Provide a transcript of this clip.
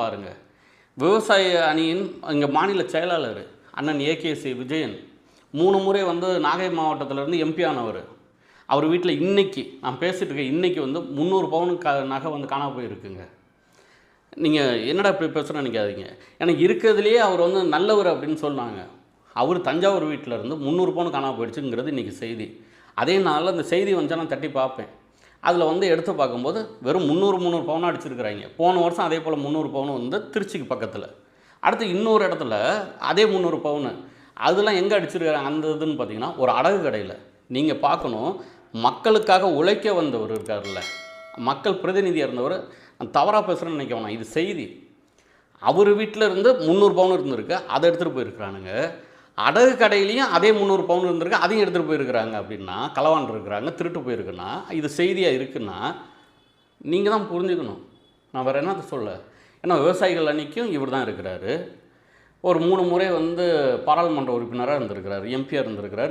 பாருங்கள் விவசாய அணியின் இங்கே மாநில செயலாளர் அண்ணன் ஏகேசி விஜயன் மூணு முறை வந்து நாகை மாவட்டத்திலேருந்து எம்பி ஆனவர். அவர் வீட்டில் இன்னைக்கு நான் பேசிட்டு இருக்க இன்னைக்கு வந்து முந்நூறு பவுன் க நகை வந்து காணாம போயிருக்குங்க. நீங்கள் என்னடா இப்படி பேசுகிறேன்னு நினைக்காதீங்க. எனக்கு இருக்கிறதுலையே அவர் வந்து நல்லவர் அப்படின்னு சொன்னாங்க. அவர் தஞ்சாவூர் வீட்டில் இருந்து முந்நூறு பவுன் காணாமல் போயிடுச்சுங்கிறது இன்றைக்கி செய்தி. அதே நாளில் அந்த செய்தி வந்துச்சா நான் தட்டி பார்ப்பேன். அதில் வந்து எடுத்து பார்க்கும்போது வெறும் முந்நூறு முந்நூறு பவுனாக அடிச்சிருக்கிறாங்க. போன வருஷம் அதே போல் முந்நூறு பவுன் வந்து திருச்சிக்கு பக்கத்தில். அடுத்து இன்னொரு இடத்துல அதே முந்நூறு பவுனு. அதெல்லாம் எங்கே அடிச்சிருக்கிறாங்க அந்த இதுன்னு பார்த்தீங்கன்னா ஒரு அடகு கடையில். நீங்கள் பார்க்கணும் மக்களுக்காக உழைக்க வந்தவர் இருக்கார்ல மக்கள் பிரதிநிதியாக இருந்தவர். நான் தவறாக பேசுகிறேன்னு நினைக்க வேணாம். இது செய்தி. அவர் வீட்டில் இருந்து முந்நூறு பவுன் இருந்திருக்கு. அதை எடுத்துகிட்டு போயிருக்கிறானுங்க. அடகு கடையிலையும் அதே முந்நூறு பவுன் இருந்திருக்கு அதையும் எடுத்துகிட்டு போயிருக்கிறாங்க அப்படின்னா களவான் இருக்கிறாங்க திருட்டு போயிருக்குன்னா இது செய்தியாக இருக்குன்னா நீங்கள் தான் புரிஞ்சுக்கணும். நான் வேறு என்னத்த சொல்ல? ஏன்னா விவசாயிகள் அன்னைக்கும் இவர் தான் இருக்கிறாரு. ஒரு மூணு முறை வந்து பாராளுமன்ற உறுப்பினராக இருந்திருக்கிறார் எம்பியாக இருந்திருக்கிறார்.